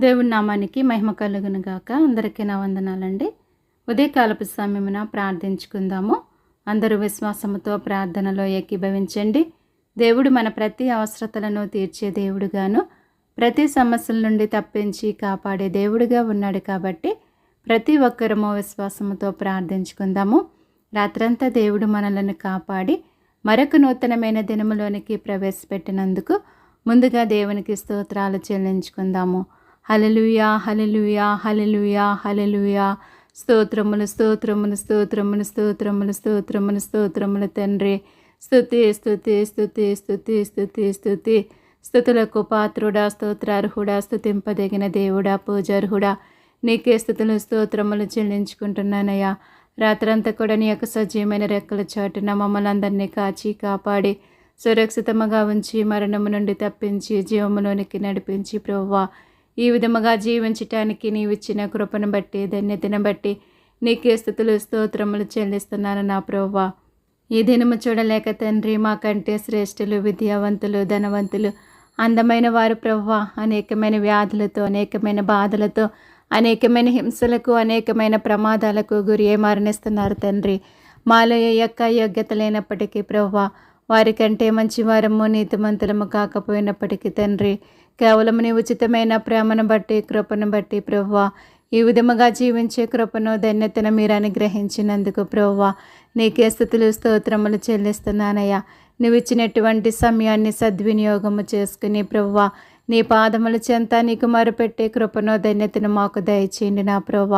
దేవుడి నామానికి మహిమ కలుగును గాక. అందరికీ నా వందనాలండి. ఉదయకాలపు సమయమున ప్రార్థించుకుందాము. అందరూ విశ్వాసముతో ప్రార్థనలో ఏకీభవించండి. దేవుడు మన ప్రతి అవసరతలను తీర్చే దేవుడుగాను ప్రతి సమస్యల నుండి తప్పించి కాపాడే దేవుడిగా ఉన్నాడు కాబట్టి ప్రతి ఒక్కరము విశ్వాసముతో ప్రార్థించుకుందాము. రాత్రంతా దేవుడు మనలను కాపాడి మరొక నూతనమైన దినములోనికి ప్రవేశపెట్టినందుకు ముందుగా దేవునికి స్తోత్రాలు చెల్లించుకుందాము. హలలుయా హలలుయా హలలుయా హలలుయా స్తోత్రములు స్తోత్రములు స్తోత్రములు స్తోత్రములు స్తోత్రములు స్తోత్రములు తండ్రి. స్థుతి స్థుతి స్థుతి స్థుతి స్థుతి స్థుతి స్థుతులకు పాత్రుడా స్తోత్రార్హుడా స్తుతింపదగిన దేవుడా పూజార్హుడా. నీకే స్థుతులు స్తోత్రములు చెల్లించుకుంటున్నానయ్యా. రాత్రంతా కూడా నీ యొక్క సజీవమైన రెక్కల చాటున మమ్మల్ని అందరినీ కాచి కాపాడి సురక్షితముగా ఉంచి మరణము నుండి తప్పించి జీవములోనికి నడిపించి ప్రవ్వా. ఈ విధముగా జీవించటానికి నీవిచ్చిన కృపను బట్టి ధన్యతను బట్టి నీకే స్థుతులు స్తోత్రములు చెల్లిస్తున్నాను నా ప్రవ్వా ఈ దినము చూడలేక తండ్రి మాకంటే శ్రేష్ఠులు విద్యావంతులు ధనవంతులు అందమైన వారు ప్రవ్వ అనేకమైన వ్యాధులతో అనేకమైన బాధలతో అనేకమైన హింసలకు అనేకమైన ప్రమాదాలకు గురి మరణిస్తున్నారు తండ్రి. మాలో ఏ యొక్క యోగ్యత లేనప్పటికీ ప్రవ్వ వారికంటే మంచివారము నీతిమంతులము కాకపోయినప్పటికీ తండ్రి కేవలం నీ ఉచితమైన ప్రేమను బట్టి కృపను బట్టి ప్రవ్వ ఈ విధముగా జీవించే కృపను ధన్యతను మీరు అనుగ్రహించినందుకు ప్రవ్వ నీకే స్థుతులు స్తోత్రములు చెల్లిస్తున్నానయ్యా. నువ్వు ఇచ్చినటువంటి సమయాన్ని సద్వినియోగము చేసుకుని ప్రవ్వ నీ పాదముల చెంత నీకు మరుపెట్టే కృపను ధన్యతను మాకు దయచేయండి నా ప్రవ్వ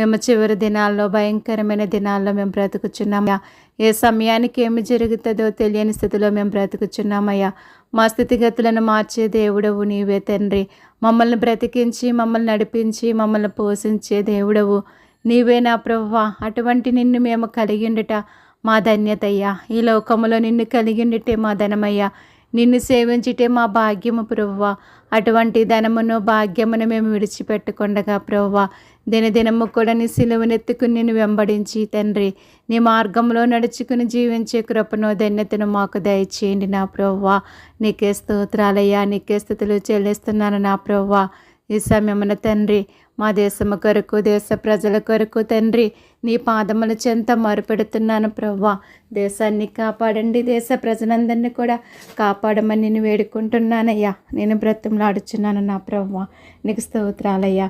మేము చివరి దినాల్లో భయంకరమైన దినాల్లో మేము బ్రతుకుచున్నామయ్యా. ఏ సమయానికి ఏమి జరుగుతుందో తెలియని స్థితిలో మేము బ్రతుకుచున్నామయ్యా. మా స్థితిగతులను మార్చే దేవుడవు నీవే తండ్రి. మమ్మల్ని బ్రతికించి మమ్మల్ని నడిపించి మమ్మల్ని పోషించే దేవుడవు నీవే నా ప్రవ్వ. అటువంటి నిన్ను మేము కలిగిండుట మా ధన్యతయ్యా. ఈ లోకములో నిన్ను కలిగిండుటే మా ధనమయ్యా. నిన్ను సేవించితే మా భాగ్యము ప్రవ్వ. అటువంటి ధనమును భాగ్యమును మేము విడిచిపెట్టకుండగా ప్రవ్వ. దినదినము కూడా నీ సిలువనెత్తుకుని నేను వెంబడించి తండ్రి. నీ మార్గంలో నడుచుకుని జీవించే కృపను ధన్యతను మాకు దయచేయండి నా ప్రవ్వా. నీకే స్తోత్రాలయ్యా నీకే స్థుతులు చెల్లిస్తున్నాను నా ప్రవ్వా. ఈ సమయమున తండ్రి మా దేశము కొరకు దేశ ప్రజల కొరకు తండ్రి నీ పాదముల చెంత మరుపెడుతున్నాను ప్రవ్వా. దేశాన్ని కాపాడండి దేశ ప్రజలందరినీ కూడా కాపాడమని నేను వేడుకుంటున్నానయ్యా. నేను బ్రతంలాడుచున్నాను నా ప్రవ్వా. నీకు స్తోత్రాలయ్యా.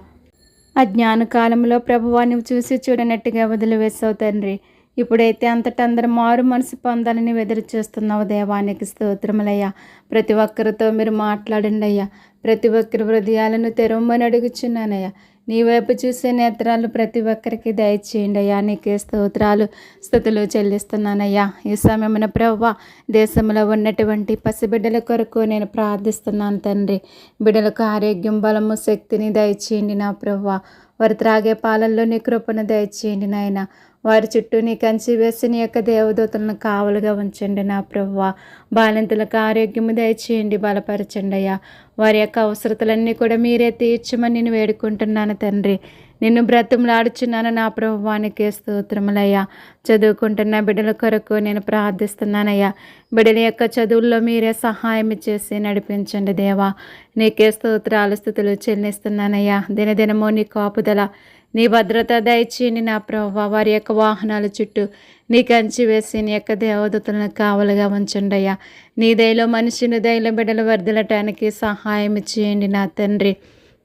అజ్ఞాన కాలంలో ప్రభువా నువ్వు చూసి చూడనట్టుగా వదిలివేసావు తండ్రి. ఇప్పుడైతే అంతటా అందరు మారు మనసు పొందాలని ఎదురు చూస్తున్నావు దేవానికి స్తోత్రములయ్యా. ప్రతి ఒక్కరితో మీరు మాట్లాడండి అయ్యా ప్రతి ఒక్కరి హృదయాలను తెరవమని అడుగుచున్నానయ్యా. నీ వైపు చూసే నేత్రాలు ప్రతి ఒక్కరికి దయచేయండి అయ్యా నీకే స్తోత్రాలు స్థుతులు చెల్లిస్తున్నానయ్యా. ఈ సమయమున ప్రవ్వ దేశంలో ఉన్నటువంటి పసిబిడ్డల కొరకు నేను ప్రార్థిస్తున్నాను తండ్రి. బిడ్డలకు ఆరోగ్యం బలము శక్తిని దయచేయండి నా ప్రవ్వ. వారు త్రాగే పాలల్లో నీ కృపను దయచేయండి నాయన. వారి చుట్టూ నీ కంచి వేసి నీ యొక్క దేవదూతలను కావలుగా ఉంచండి నా ప్రవ్వ. బాలింతలకు ఆరోగ్యము దయచేయండి బలపరచండి అయ్యా వారి యొక్క అవసరతలన్నీ కూడా మీరే తీర్చమని నేను వేడుకుంటున్నాను తండ్రి. నిన్ను బ్రతుములాడుచున్నాను. నా ప్రభువానికి స్తోత్రములయ్యా. చదువుకుంటున్న బిడ్డల కొరకు నేను ప్రార్థిస్తున్నానయ్యా. బిడ్డల యొక్క చదువుల్లో మీరే సహాయం చేసి నడిపించండి దేవా. నీకే స్తోత్రాలు స్థుతులు చెల్లిస్తున్నానయ్యా. దినదినము నీ కాపుదల నీ భద్రత దయచేయండి నా ప్రభావ. వారి యొక్క వాహనాల చుట్టూ నీ కంచి వేసి నీ యొక్క దేవదూతలను కావలుగా ఉంచండి అయ్యా నీ దయలో మనిషిని దయలో బిడ్డలు వర్దలటానికి సహాయం చేయండి నా తండ్రి.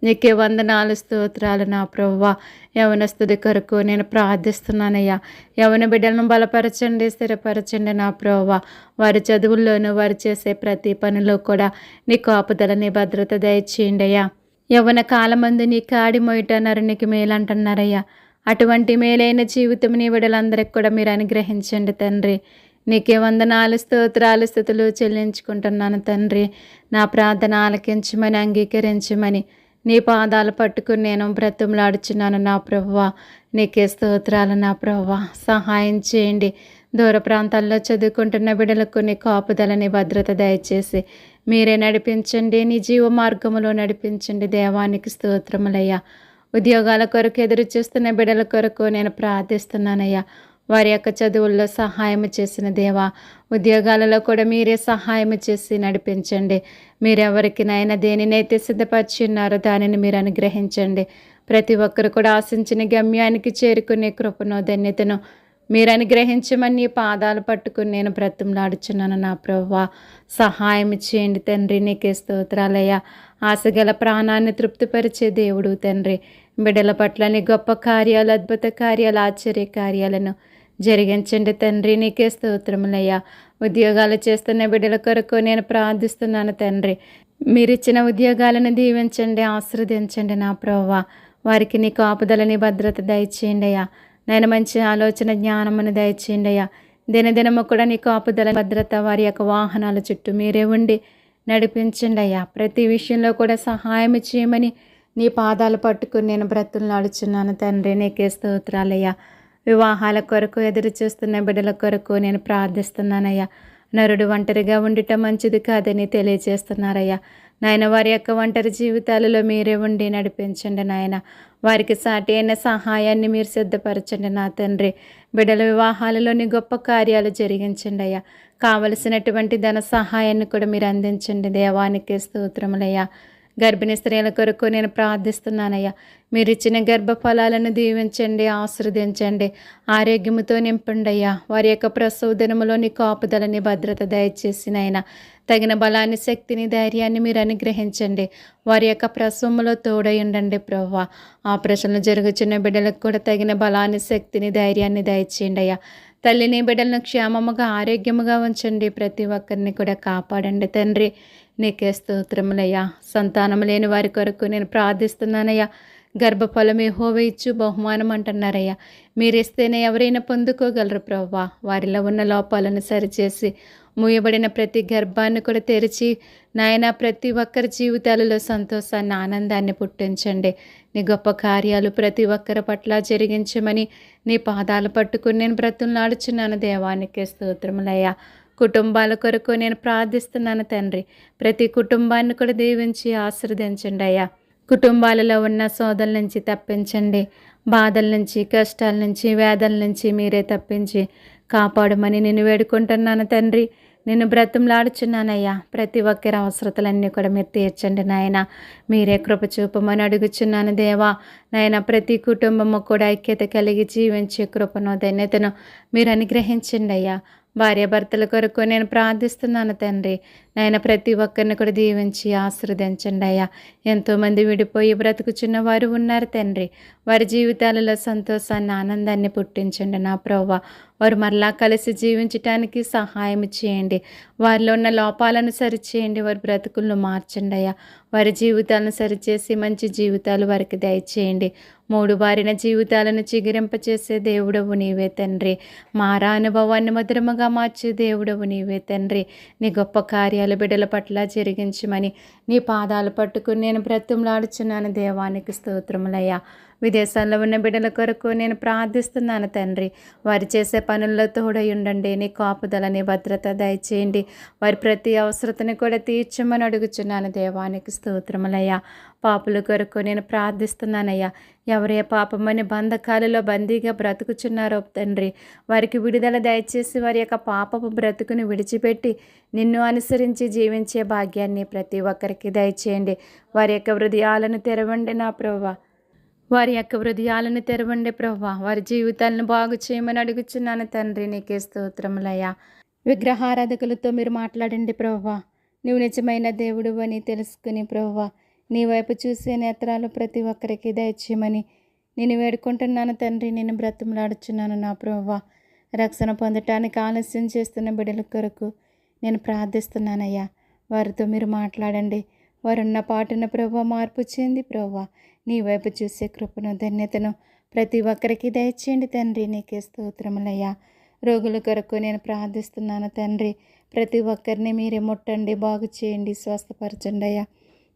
నీకే వందనాలు స్తోత్రాలు నా ప్రవ్వ యవనస్తుడి కొరకు నేను ప్రార్థిస్తున్నానయ్యా. యవన బిడ్డలను బలపరచండి స్థిరపరచండి నా ప్రవ్వ వారి చదువుల్లోనూ వారు చేసే ప్రతి పనిలో కూడా నీ కాపుదల నీ భద్రత దయచేయండి అయ్యా యవన కాలమందు నీ కాడి మొయట నరునికి మేలంటున్నారయ్యా. అటువంటి మేలైన జీవితం నీ బిడ్డలందరికి కూడా మీరు అనుగ్రహించండి తండ్రి. నీకే వందనాలు స్తోత్రాలు స్థుతులు చెల్లించుకుంటున్నాను తండ్రి. నా ప్రార్థన ఆలకించమని అంగీకరించమని నీ పాదాలు పట్టుకుని నేను బ్రతుములాడుచున్నాను నా ప్రభువ. నీకే స్తోత్రాలు నా ప్రభువ. సహాయం చేయండి. దూర ప్రాంతాల్లో చదువుకుంటున్న బిడ్డలకు నీ కాపుదలని భద్రత దయచేసి మీరే నడిపించండి. నీ జీవ మార్గములో నడిపించండి. దేవానికి స్తోత్రములయ్యా. ఉద్యోగాల కొరకు ఎదురు చూస్తున్న బిడ్డల కొరకు నేను ప్రార్థిస్తున్నానయ్యా. వారి యొక్క చదువుల్లో సహాయం చేసిన దేవా ఉద్యోగాలలో కూడా మీరే సహాయం చేసి నడిపించండి. మీరెవరికినైనా దేనినైతే సిద్ధపరిచి ఉన్నారో దానిని మీరు అనుగ్రహించండి. ప్రతి ఒక్కరు కూడా ఆశించిన గమ్యానికి చేరుకునే కృపను ధన్యతను మీరు అనుగ్రహించమని పాదాలు పట్టుకుని నేను బ్రతంలాడుచున్నాను నా ప్రవ్వా సహాయం చేయండి తండ్రి నీకే స్తోత్రాలయ్యా. ఆశగల ప్రాణాన్ని తృప్తిపరిచే దేవుడు తండ్రి. బిడ్డల పట్ల నీ గొప్ప కార్యాలు అద్భుత కార్యాలు ఆశ్చర్య కార్యాలను జరిగించండి తండ్రి నీకే స్తోత్రములయ్యా. ఉద్యోగాలు చేస్తున్న బిడ్డల కొరకు నేను ప్రార్థిస్తున్నాను తండ్రి. మీరిచ్చిన ఉద్యోగాలను దీవించండి ఆశ్రదించండి నా ప్రవ్వా. వారికి నీ కాపుదలని భద్రత దయచేయండి అయ్యా. నేను మంచి ఆలోచన జ్ఞానమును దయచేయండి అయ్యా. దినదినము కూడా నీ కాపుదల భద్రత వారి యొక్క వాహనాల చుట్టూ మీరే ఉండి నడిపించండి అయ్యా. ప్రతి విషయంలో కూడా సహాయం చేయమని నీ పాదాలు పట్టుకుని నేను బ్రతులు నడుచున్నాను తండ్రి నీకే స్తోత్రాలయ్యా. వివాహాల కొరకు ఎదురు చూస్తున్న బిడ్డల కొరకు నేను ప్రార్థిస్తున్నానయ్యా. నరుడు ఒంటరిగా ఉండటం మంచిది కాదని తెలియజేస్తున్నారయ్యా. నాయన వారి యొక్క ఒంటరి జీవితాలలో మీరే ఉండి నడిపించండి నాయన. వారికి సాటి అయిన సహాయాన్ని మీరు సిద్ధపరచండి నా తండ్రి. బిడ్డల వివాహాలలోని గొప్ప కార్యాలు జరిగించండి అయ్యా. కావలసినటువంటి ధన సహాయాన్ని కూడా మీరు అందించండి దేవానికి స్తోత్రములయ్యా. గర్భిణీ స్త్రీల కొరకు నేను ప్రార్థిస్తున్నానయ్యా. మీరు ఇచ్చిన గర్భఫలాలను దీవించండి ఆశ్రదించండి ఆరోగ్యముతో నింపండి అయ్యా వారి యొక్క ప్రసవ దినములోని కాపుదలని భద్రత దయచేసినైనా తగిన బలాన్ని శక్తిని ధైర్యాన్ని మీరు అనుగ్రహించండి. వారి యొక్క ప్రసవములో తోడై ఉండండి ప్రవ్వ. ఆపరేషన్లు జరుగుతున్న బిడ్డలకు కూడా తగిన బలాన్ని శక్తిని ధైర్యాన్ని దయచేయండి అయ్యా తల్లిని బిడ్డలను క్షేమముగా ఆరోగ్యముగా ఉంచండి. ప్రతి ఒక్కరిని కూడా కాపాడండి తండ్రి. నీకే స్తోత్రములయ్యా సంతానం లేని వారి కొరకు నేను ప్రార్థిస్తున్నానయ్యా. గర్భఫలం హోవ ఇచ్చు బహుమానం అంటున్నారయ్యా. మీరిస్తేనే ఎవరైనా పొందుకోగలరు ప్రవ్వా. వారిలో ఉన్న లోపాలను సరిచేసి మూయబడిన ప్రతి గర్భాన్ని కూడా తెరిచి నాయన ప్రతి ఒక్కరి జీవితాలలో సంతోషాన్ని ఆనందాన్ని పుట్టించండి. నీ గొప్ప కార్యాలు ప్రతి ఒక్కరి పట్ల జరిగించమని నీ పాదాలు పట్టుకుని నేను బ్రతులాడుచున్నాను దేవానికి స్తోత్రములయ్యా. కుటుంబాల కొరకు నేను ప్రార్థిస్తున్నాను తండ్రి. ప్రతి కుటుంబాన్ని కూడా దీవించి ఆశీర్వదించండి అయ్యా కుటుంబాలలో ఉన్న సోదల నుంచి తప్పించండి. బాధల నుంచి కష్టాల నుంచి వేదల నుంచి మీరే తప్పించి కాపాడమని నేను వేడుకుంటున్నాను తండ్రి. నేను బ్రతంలాడుచున్నానయ్యా ప్రతి ఒక్కరి అవసరతలన్నీ కూడా మీరు తీర్చండి నాయన. మీరే కృప చూపమని అడుగుచున్నాను దేవా. నాయన ప్రతి కుటుంబము కూడా ఐక్యత కలిగి జీవించే కృపను ధన్యతను మీరు అనుగ్రహించండి అయ్యా. భార్యాభర్తల కొరకు నేను ప్రార్థిస్తున్నాను తండ్రి. నాయన ప్రతి ఒక్కరిని కూడా దీవించి ఆశీర్వదించండి అయ్యా. ఎంతోమంది విడిపోయి బ్రతుకుచున్న వారు ఉన్నారు తండ్రి. వారి జీవితాలలో సంతోషాన్ని ఆనందాన్ని పుట్టించండి నా ప్రవ్వ. వారు మరలా కలిసి జీవించటానికి సహాయం చేయండి. వారిలో ఉన్న లోపాలను సరిచేయండి. వారి బ్రతుకులను మార్చండి అయ్యా. వారి జీవితాలను సరిచేసి మంచి జీవితాలు వారికి దయచేయండి. మూడు బారిన జీవితాలను చిగిరింపచేసే దేవుడవు నీవే తండ్రి. మారా అనుభవాన్ని మధురముగా మార్చే దేవుడవు నీవే తండ్రి. నీ గొప్ప కార్యాలు బిడ్డల పట్ల జరిగించమని నీ పాదాలు పట్టుకుని నేను బ్రతుములాడుచున్నాను దేవానికి స్తోత్రములయ్యా. విదేశాల్లో ఉన్న బిడ్డల కొరకు నేను ప్రార్థిస్తున్నాను తండ్రి. వారు చేసే పనుల్లో తోడై ఉండండి నీ కాపుదలని భద్రత దయచేయండి. వారి ప్రతి అవసరతని కూడా తీర్చమని అడుగుచున్నాను. దేవానికి స్తోత్రములయ్యా. పాపుల కొరకు నేను ప్రార్థిస్తున్నానయ్యా. ఎవరే పాపమని బంధకాలలో బందీగా బ్రతుకుచున్నారో తండ్రి. వారికి విడుదల దయచేసి వారి యొక్క పాపపు బ్రతుకుని విడిచిపెట్టి నిన్ను అనుసరించి జీవించే భాగ్యాన్ని ప్రతి ఒక్కరికి దయచేయండి. వారి యొక్క హృదయాలను తెరవండి నా ప్రభా వారి యొక్క హృదయాలను తెరవండి ప్రభా వారి జీవితాలను బాగు చేయమని అడుగుచున్నాను తండ్రి నీకే స్తోత్రములయ్యా. విగ్రహారాధకులతో మీరు మాట్లాడండి ప్రభా నువ్వు నిజమైన దేవుడు అని తెలుసుకుని ప్రభా నీ వైపు చూసే నేత్రాలు ప్రతి ఒక్కరికి దయచేయమని నేను వేడుకుంటున్నాను తండ్రి నేను బ్రతిమలాడుచున్నాను నా ప్రభా రక్షణ పొందటానికి ఆలస్యం చేస్తున్న బిడ్డల కొరకు నేను ప్రార్థిస్తున్నానయ్యా. వారితో మీరు మాట్లాడండి. వారున్న పాటున ప్రభా మార్పు చెంది ప్రభా నీ వైపు చూసే కృపను ధన్యతను ప్రతి ఒక్కరికి దయచేయండి తండ్రి. నీకే స్తోత్రములయ్యా. రోగుల కొరకు నేను ప్రార్థిస్తున్నాను తండ్రి. ప్రతి ఒక్కరిని మీరే ముట్టండి బాగు చేయండి స్వస్థపరచండి అయ్యా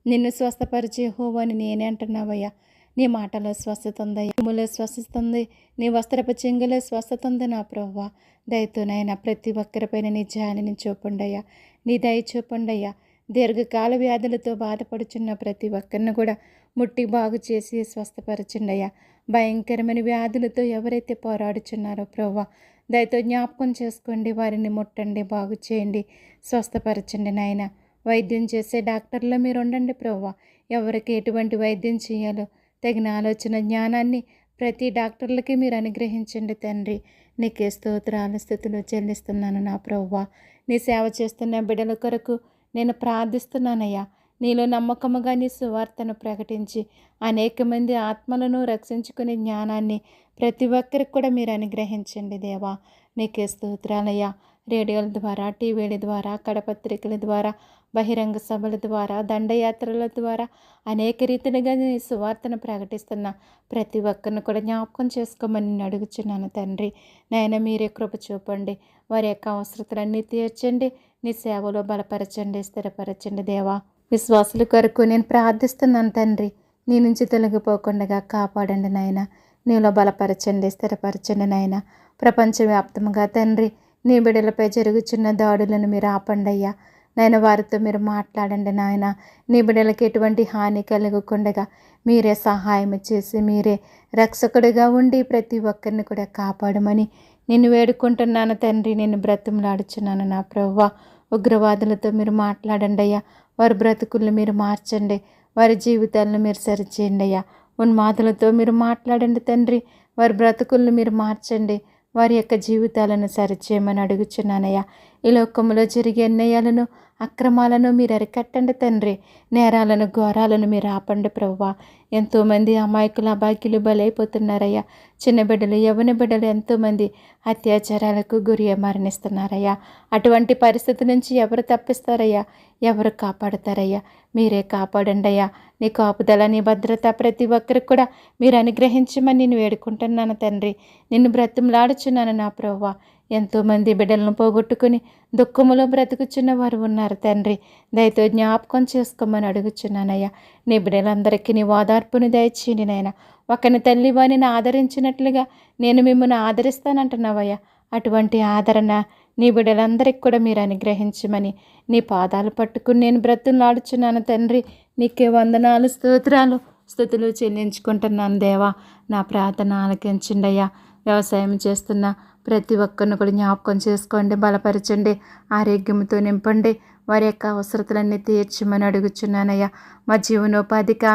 నిన్ను స్వస్థపరిచే హోవని నేనే అంటున్నావయ్యా. నీ మాటలో స్వస్థత ఉందయ్యా భూమిలో స్వస్థత ఉంది. నీ వస్త్రపు చెంగులో స్వస్థత ఉంది నా ప్రవ్వ. దయతోనైనా ప్రతి ఒక్కరిపైన నీ జాలిని చూపండి అయ్యా నీ దయ చూపండి అయ్యా దీర్ఘకాల వ్యాధులతో బాధపడుచున్న ప్రతి ఒక్కరిని కూడా ముట్టి బాగు చేసి స్వస్థపరచండి అయ్యా భయంకరమైన వ్యాధులతో ఎవరైతే పోరాడుచున్నారో ప్రభా దయతో జ్ఞాపకం చేసుకోండి వారిని ముట్టండి బాగు చేయండి స్వస్థపరచండి నాయన. వైద్యం చేసే డాక్టర్లో మీరు ఉండండి ప్రభా ఎవరికి ఎటువంటి వైద్యం చేయాలో తగిన ఆలోచన జ్ఞానాన్ని ప్రతి డాక్టర్లకి మీరు అనుగ్రహించండి తండ్రి. నీకే స్తోత్రాల స్థితిలో చెల్లిస్తున్నాను నా ప్రవ్వా. నీ సేవ చేస్తున్న బిడ్డల కొరకు నేను ప్రార్థిస్తున్నానయ్యా. నీలో నమ్మకముగా నీ సువార్తను ప్రకటించి అనేక మంది ఆత్మలను రక్షించుకునే జ్ఞానాన్ని ప్రతి ఒక్కరికి కూడా మీరు అనుగ్రహించండి దేవా. నీకే స్తోత్రాలయ్యా. రేడియోల ద్వారా టీవీల ద్వారా కడపత్రికల ద్వారా బహిరంగ సభల ద్వారా దండయాత్రల ద్వారా అనేక రీతిలుగా నీ సువార్తను ప్రకటిస్తున్న ప్రతి ఒక్కరిని కూడా జ్ఞాపకం చేసుకోమని నేను అడుగుచున్నాను తండ్రి. నాయన మీరే కృప చూపండి. వారి యొక్క అవసరతలన్నీ తీర్చండి. నీ సేవలో బలపరచండి స్థిరపరచండి దేవా. విశ్వాసుల కొరకు నేను ప్రార్థిస్తున్నాను తండ్రి. నీ నుంచి తొలగిపోకుండా కాపాడండి నాయన. నీలో బలపరచండి స్థిరపరచండి నాయన. ప్రపంచవ్యాప్తంగా తండ్రి నీ బిడ్డలపై జరుగుచున్న దాడులను మీరు ఆపండి అయ్యా. నాయన వారితో మీరు మాట్లాడండి నాయన. నీ బిడ్డలకి ఎటువంటి హాని కలగకుండా మీరే సహాయం చేసి మీరే రక్షకుడిగా ఉండి ప్రతి ఒక్కరిని కూడా కాపాడమని నేను వేడుకుంటున్నాను తండ్రి. నేను బ్రతుములాడుచున్నాను నా ప్రవ్వ. ఉగ్రవాదులతో మీరు మాట్లాడండి అయ్యా. వారి బ్రతుకులను మీరు మార్చండి. వారి జీవితాలను మీరు సరిచేయండి అయ్యా. ఉన్మాదులతో మీరు మాట్లాడండి తండ్రి. వారి బ్రతుకులను మీరు మార్చండి. వారి యొక్క జీవితాలను సరిచేయమని అడుగుచున్నానయ్యా. ఈ లోకంలో జరిగే అన్యాయాలను అక్రమాలను మీరు అరికట్టండి తండ్రి. నేరాలను ఘోరాలను మీరు ఆపండి ప్రవ్వా. ఎంతోమంది అమాయకులు అబాయికులు బలైపోతున్నారయ్యా. చిన్న బిడ్డలు యవన బిడ్డలు ఎంతోమంది అత్యాచారాలకు గురి మరణిస్తున్నారయ్యా. అటువంటి పరిస్థితి నుంచి ఎవరు తప్పిస్తారయ్యా? ఎవరు కాపాడతారయ్యా? మీరే కాపాడండి అయ్యా నీ కాపుదల నీ భద్రత ప్రతి ఒక్కరికి కూడా మీరు అనుగ్రహించమని నేను వేడుకుంటున్నాను తండ్రి. నిన్ను బ్రతంలాడుచున్నాను నా ప్రవ్వ. ఎంతోమంది బిడ్డలను పోగొట్టుకుని దుఃఖములో బ్రతుకుచున్న వారు ఉన్నారు తండ్రి. దయతో జ్ఞాపకం చేసుకోమని అడుగుచున్నానయ్యా. నీ బిడ్డలందరికీ నీ ఓదార్పుని దయచేయండి నాయన. ఒకని తల్లి వాణిని ఆదరించినట్లుగా నేను మిమ్మల్ని ఆదరిస్తానంటున్నావయ్యా. అటువంటి ఆదరణ నీ బిడ్డలందరికీ కూడా మీరు అనుగ్రహించమని నీ పాదాలు పట్టుకుని నేను బ్రతులాడుచున్నాను తండ్రి. నీకే వందనాలు స్తోత్రాలు స్థుతులు చెల్లించుకుంటున్నాను దేవా. నా ప్రార్థన ఆలకించండి అయ్యా. వ్యవసాయం చేస్తున్న ప్రతి ఒక్కరిని కూడా జ్ఞాపకం చేసుకోండి బలపరచండి ఆరోగ్యంతో నింపండి. వారి యొక్క అవసరతలన్నీ తీర్చమని అడుగుచున్నానయ్యా మా జీవనోపాధిక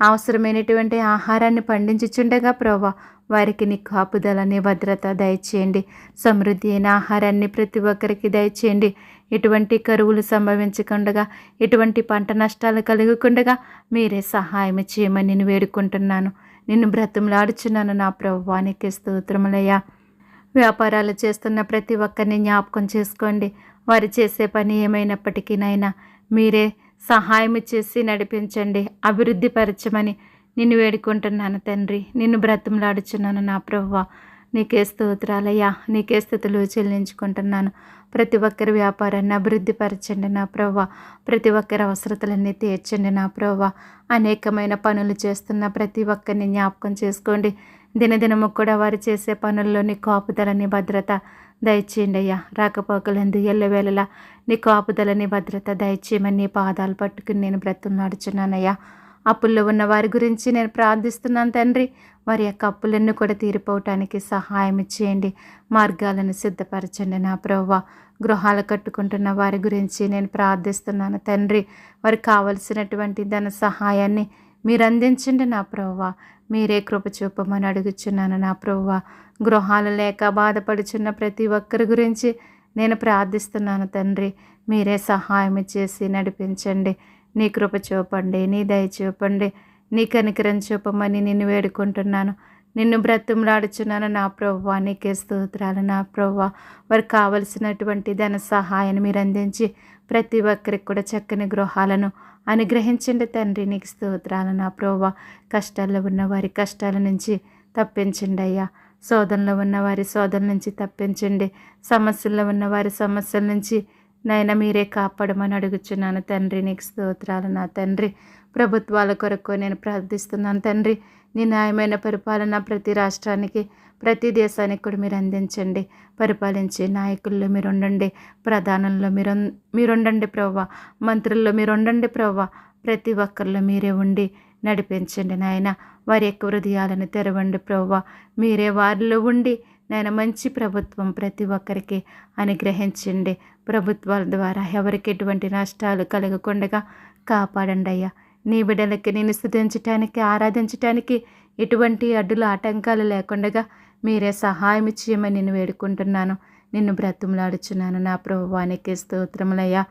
అవసరమైనటువంటి ఆహారాన్ని పండించుచుండగా ప్రభా వారికి నీ కాపుదల భద్రత దయచేయండి. సమృద్ధి అయిన ఆహారాన్ని ప్రతి ఒక్కరికి దయచేయండి. ఎటువంటి కరువులు సంభవించకుండా ఎటువంటి పంట నష్టాలు కలగకుండగా మీరే సహాయం చేయమని నేను వేడుకుంటున్నాను. నిన్ను బ్రతంలాడుచున్నాను నా ప్రభువానికి స్తోత్రములయ్యా. వ్యాపారాలు చేస్తున్న ప్రతి ఒక్కరిని జ్ఞాపకం చేసుకోండి. వారు చేసే పని ఏమైనప్పటికీనైనా మీరే సహాయం చేసి నడిపించండి. అభివృద్ధి పరచమని నిన్ను వేడుకుంటున్నాను తండ్రి. నిన్ను బ్రతంలాడుచున్నాను నా ప్రవ్వ. నీకే స్తోత్రాలయ్యా. నీకే స్థితులు చెల్లించుకుంటున్నాను. ప్రతి ఒక్కరి వ్యాపారాన్ని అభివృద్ధిపరచండి నా ప్రవ్వ. ప్రతి ఒక్కరి అవసరతలన్నీ తీర్చండి నా ప్రవ్వ. అనేకమైన పనులు చేస్తున్న ప్రతి ఒక్కరిని జ్ఞాపకం చేసుకోండి. దినదినము కూడా వారు చేసే పనుల్లోని కాపుదలని భద్రత దయచేయండి అయ్యా. రాకపోకలందు ఎల్లవేళలా నీ కాపుదలని భద్రత దయచేయమని నీ పాదాలు పట్టుకుని నేను బ్రతున్నాడుచున్నానయ్యా అప్పుల్లో ఉన్న వారి గురించి నేను ప్రార్థిస్తున్నాను తండ్రి. వారి యొక్క అప్పులన్నీ కూడా తీరిపోవటానికి సహాయం చేయండి. మార్గాలను సిద్ధపరచండి నా ప్రవ్వ. గృహాలు కట్టుకుంటున్న వారి గురించి నేను ప్రార్థిస్తున్నాను తండ్రి. వారికి కావలసినటువంటి ధన సహాయాన్ని మీరు అందించండి నా ప్రవ్వ. మీరే కృప చూపమని అడుగుచున్నాను నా ప్రవ్వ. గృహాలు లేక బాధపడుచున్న ప్రతి ఒక్కరి గురించి నేను ప్రార్థిస్తున్నాను తండ్రి. మీరే సహాయం చేసి నడిపించండి. నీ కృప చూపండి నీ దయ చూపండి నీ కనికరం చూపమని నిన్ను వేడుకుంటున్నాను. నిన్ను బ్రతుములాడుచున్నాను నా ప్రవ్వ నీకే స్తోత్రాలు నా ప్రవ్వ వారికి కావలసినటువంటి ధన సహాయాన్ని మీరు అందించి ప్రతి ఒక్కరికి కూడా చక్కని గృహాలను అనుగ్రహించండి తండ్రి. నీకు స్తోత్రాలు నా ప్రవ్వ కష్టాల్లో ఉన్న వారి కష్టాల నుంచి తప్పించండి అయ్యా. శోధనలో ఉన్న వారి శోధన నుంచి తప్పించండి. సమస్యల్లో ఉన్న వారి సమస్యల నుంచి నాయన మీరే కాపాడమని అడుగుచున్నాను తండ్రి. నీకు స్తోత్రాలు నా తండ్రి. ప్రభుత్వాల కొరకు నేను ప్రార్థిస్తున్నాను తండ్రి. నీ న్యాయమైన పరిపాలన ప్రతి రాష్ట్రానికి ప్రతి దేశానికి కూడా మీరు అందించండి. పరిపాలించే నాయకుల్లో మీరు ఉండండి ప్రధానంలో మీరు మీరు ఉండండి ప్రవ్వ. మంత్రుల్లో మీరు ఉండండి ప్రవ్వ. ప్రతి ఒక్కరిలో మీరే ఉండి నడిపించండి నాయన. వారి యొక్క హృదయాలను తెరవండి ప్రవ్వ. మీరే వారిలో ఉండి నేను మంచి ప్రభుత్వం ప్రతి ఒక్కరికి అనుగ్రహించండి. ప్రభుత్వాల ద్వారా ఎవరికి ఎటువంటి నష్టాలు కలగకుండా కాపాడండి అయ్యా నీ బిడ్డలకి నేను స్థుతించటానికి ఆరాధించటానికి ఎటువంటి అడ్డులు ఆటంకాలు లేకుండా మీరే సహాయం చేయమని నేను వేడుకుంటున్నాను. నిన్ను బ్రతుములాడుచున్నాను. నా ప్రభువానికి స్తోత్రములయ్యా.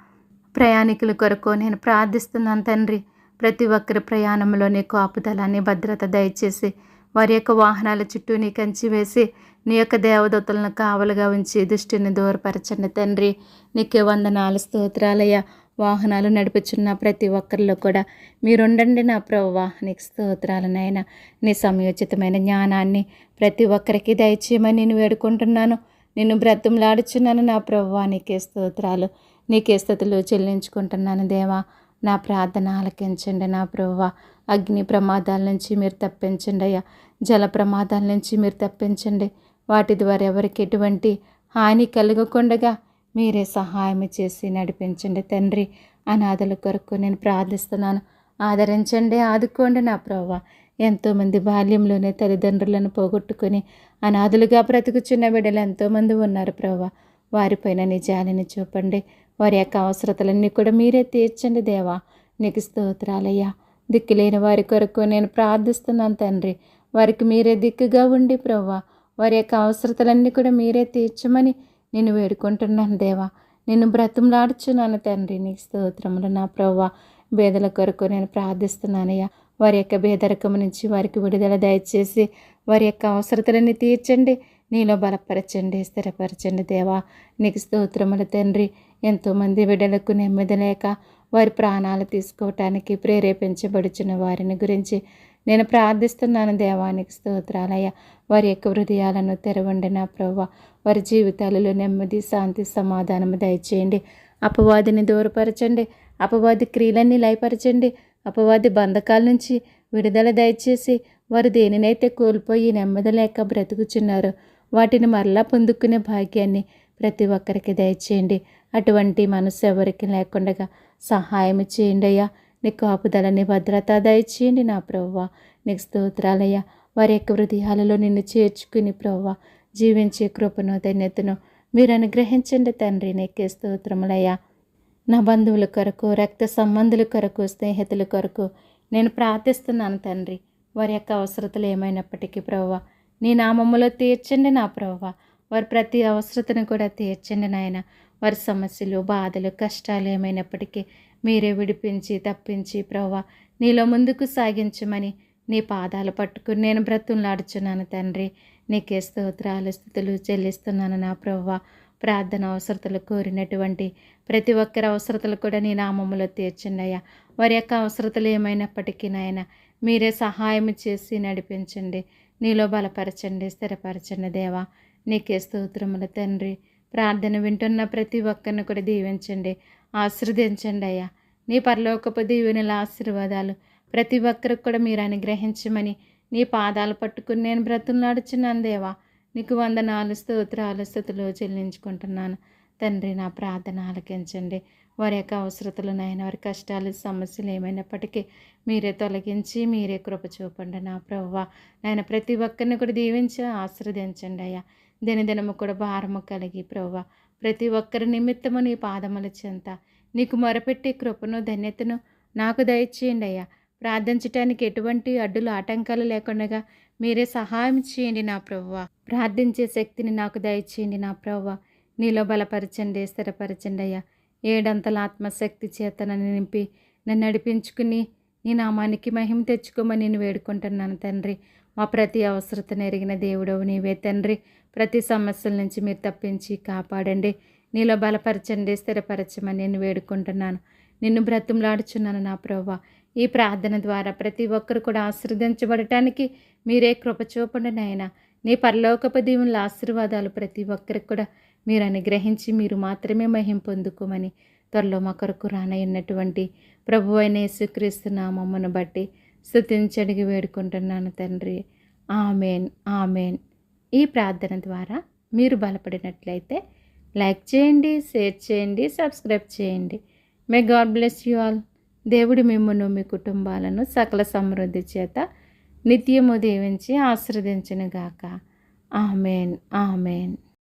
ప్రయాణికుల కొరకు నేను ప్రార్థిస్తున్నాను తండ్రి. ప్రతి ఒక్కరి ప్రయాణంలో నీకు ఆపుదలాన్ని భద్రత దయచేసి వారి యొక్క వాహనాల చుట్టూ నీ కంచి వేసి నీ యొక్క దేవదూతలను కావలుగా ఉంచి దృష్టిని దూరపరచండి తండ్రి. నీకే వందనాలు స్తోత్రాలయ్యా. వాహనాలు నడిపించున్న ప్రతి ఒక్కరిలో కూడా మీరుండండి నా ప్రభువా నీకు స్తోత్రాలనైనా నీ సమయోచితమైన జ్ఞానాన్ని ప్రతి ఒక్కరికి దయచేయమని నేను వేడుకుంటున్నాను. నిన్ను బ్రతంలాడుచున్నాను నా ప్రభువా నీకే స్తోత్రాలు. నీకే స్థుతులు చెల్లించుకుంటున్నాను దేవా. నా ప్రార్థన ఆలకించండి నా ప్రభువా అగ్ని ప్రమాదాల నుంచి మీరు తప్పించండి అయ్యా. జల ప్రమాదాల నుంచి మీరు తప్పించండి. వాటి ద్వారా ఎవరికి ఎటువంటి హాని కలగకుండగా మీరే సహాయం చేసి నడిపించండి తండ్రి. అనాథల కొరకు నేను ప్రార్థిస్తున్నాను. ఆదరించండి ఆదుకోండి నా ప్రభావ ఎంతోమంది బాల్యంలోనే తల్లిదండ్రులను పోగొట్టుకుని అనాథులుగా బ్రతుకుచున్న బిడ్డలు ఎంతోమంది ఉన్నారు ప్రభా వారిపైన నిజాలని చూపండి. వారి యొక్క అవసరతలన్నీ కూడా మీరే తీర్చండి దేవా. నీకు స్తోత్రాలయ్యా. దిక్కులేని వారి కొరకు నేను ప్రార్థిస్తున్నాను తండ్రి. వారికి మీరే దిక్కుగా ఉండి ప్రవ్వా. వారి యొక్క అవసరతలన్నీ కూడా మీరే తీర్చమని నేను వేడుకుంటున్నాను దేవా. నేను బ్రతంలాడుచున్నాను తండ్రి. నీ స్తోత్రములు నా ప్రవ్వ. బేదల కొరకు నేను ప్రార్థిస్తున్నానయ్యా. వారి యొక్క బేదరకము నుంచి వారికి విడుదల దయచేసి వారి యొక్క అవసరతలన్నీ తీర్చండి. నీలో బలపరచండి స్థిరపరచండి దేవా. నీకు స్తోత్రముల తండ్రి. ఎంతోమంది బిడ్డలకు నెమ్మది లేక వారి ప్రాణాలు తీసుకోవటానికి ప్రేరేపించబడుచున్న వారిని గురించి నేను ప్రార్థిస్తున్నాను దేవానికి స్తోత్రాలయ్య. వారి యొక్క హృదయాలను తెరవండి నా ప్రభా. వారి జీవితాలలో నెమ్మది శాంతి సమాధానము దయచేయండి. అపవాదిని దూరపరచండి. అపవాది క్రియలన్నీ లయపరచండి. అపవాది బంధకాల నుంచి విడుదల దయచేసి వారు దేనినైతే కోల్పోయి నెమ్మది లేక బ్రతుకుచున్నారో వాటిని మరలా పొందుకునే భాగ్యాన్ని ప్రతి ఒక్కరికి దయచేయండి. అటువంటి మనసు ఎవరికి లేకుండా సహాయం చేయండి అయ్యా. నీ కాపుదలని భద్రత దయచేయండి నా ప్రవ్వ. నీకు స్తోత్రాలయ్య. వారి యొక్క హృదయాలలో నిన్ను చేర్చుకుని ప్రవ్వ. జీవించే కృపను ధన్యతను మీరు అనుగ్రహించండి తండ్రి నీకే స్తోత్రములయ్యా. నా బంధువుల కొరకు రక్త సంబంధుల కొరకు స్నేహితుల కొరకు నేను ప్రార్థిస్తున్నాను తండ్రి. వారి యొక్క అవసరతలు ఏమైనప్పటికీ ప్రవ్వ నీ నామములో తీర్చండి నా ప్రవ్వ. వారి ప్రతి అవసరతను కూడా తీర్చండి నాయన. వారి సమస్యలు బాధలు కష్టాలు ఏమైనప్పటికీ మీరే విడిపించి తప్పించి ప్రవ్వా నీలో ముందుకు సాగించమని నీ పాదాలు పట్టుకుని నేను బ్రతులాడుచున్నాను తండ్రి. నీకే స్తోత్రాలు స్థుతులు చెల్లిస్తున్నాను నా ప్రవ్వ. ప్రార్థన అవసరతలు కోరినటువంటి ప్రతి ఒక్కరి అవసరతలు కూడా నీ నామములో తీర్చండి అయ్యా వారి యొక్క అవసరతలు ఏమైనప్పటికీ నాయన మీరే సహాయం చేసి నడిపించండి. నీలో బలపరచండి స్థిరపరచండి దేవా. నీకే స్తోత్రముల తండ్రి. ప్రార్థన వింటున్న ప్రతి ఒక్కరిని కూడా దీవించండి. ఆశీర్వదించండి అయ్యా నీ పరలోకపు దీవెనల ఆశీర్వాదాలు ప్రతి ఒక్కరికి కూడా మీరు అనుగ్రహించమని నీ పాదాలు పట్టుకుని నేను బ్రతులాడుచున్నాను దేవా. నీకు వందనాలు స్తోత్రాలు స్థుతులు చెల్లించుకుంటున్నాను. తండ్రి నా ప్రార్థన ఆలకించండి వారి యొక్క అవసరతలు నాయన వారి కష్టాలు సమస్యలు ఏమైనప్పటికీ మీరే తొలగించి మీరే కృప చూపండి నా ప్రవ్వ. నాయన ప్రతి ఒక్కరిని కూడా దీవించి ఆశీర్వదించండి అయ్యా. దినదినము కూడా భారము కలిగి ప్రవ్వ. ప్రతి ఒక్కరి నిమిత్తము నీ పాదముల చెంత. నీకు మొరపెట్టి కృపను ధన్యతను నాకు దయచేయండి అయ్యా. ప్రార్థించటానికి ఎటువంటి అడ్డులు ఆటంకాలు లేకుండా మీరే సహాయం చేయండి నా ప్రవ్వ. ప్రార్థించే శక్తిని నాకు దయచేయండి నా ప్రవ్వ. నీలో బలపరచండి స్థిరపరచండి అయ్యా. ఏడంతల ఆత్మశక్తి చేత నన్ను నింపి నన్ను నడిపించుకుని నీ నామానికి మహిమ తెచ్చుకోమని నేను వేడుకుంటున్నాను తండ్రి. మా ప్రతి అవసరతను ఎరిగిన దేవుడవు నీవే తండ్రి. ప్రతి సమస్యల నుంచి మీరు తప్పించి కాపాడండి. నీలో బలపరచండి స్థిరపరచమని నేను వేడుకుంటున్నాను. నిన్ను బ్రతుమ్లాడుచున్నాను నా ప్రభా ఈ ప్రార్థన ద్వారా ప్రతి ఒక్కరు కూడా ఆశీర్వదించబడటానికి మీరే కృప చూపండి నాయన. నీ పరలోకపు దీవుల ఆశీర్వాదాలు ప్రతి ఒక్కరికి కూడా మీరు అనుగ్రహించి మీరు మాత్రమే మహిం పొందుకోమని త్వరలో మా కొరకు రానయ్యున్నటువంటి ప్రభు అయిన యేసుక్రీస్తు నామమ్మను బట్టి స్థుతించడిగి వేడుకుంటున్నాను తండ్రి. Amen amen. ఈ ప్రార్థన ద్వారా మీరు బలపడినట్లయితే లైక్ చేయండి షేర్ చేయండి సబ్స్క్రైబ్ చేయండి. May God bless you all దేవుడు మిమ్మల్ని మీ కుటుంబాలను సకల సమృద్ధి చేత నిత్యము దీవించి ఆశ్రదించునుగాక ఆమెన్ ఆమెన్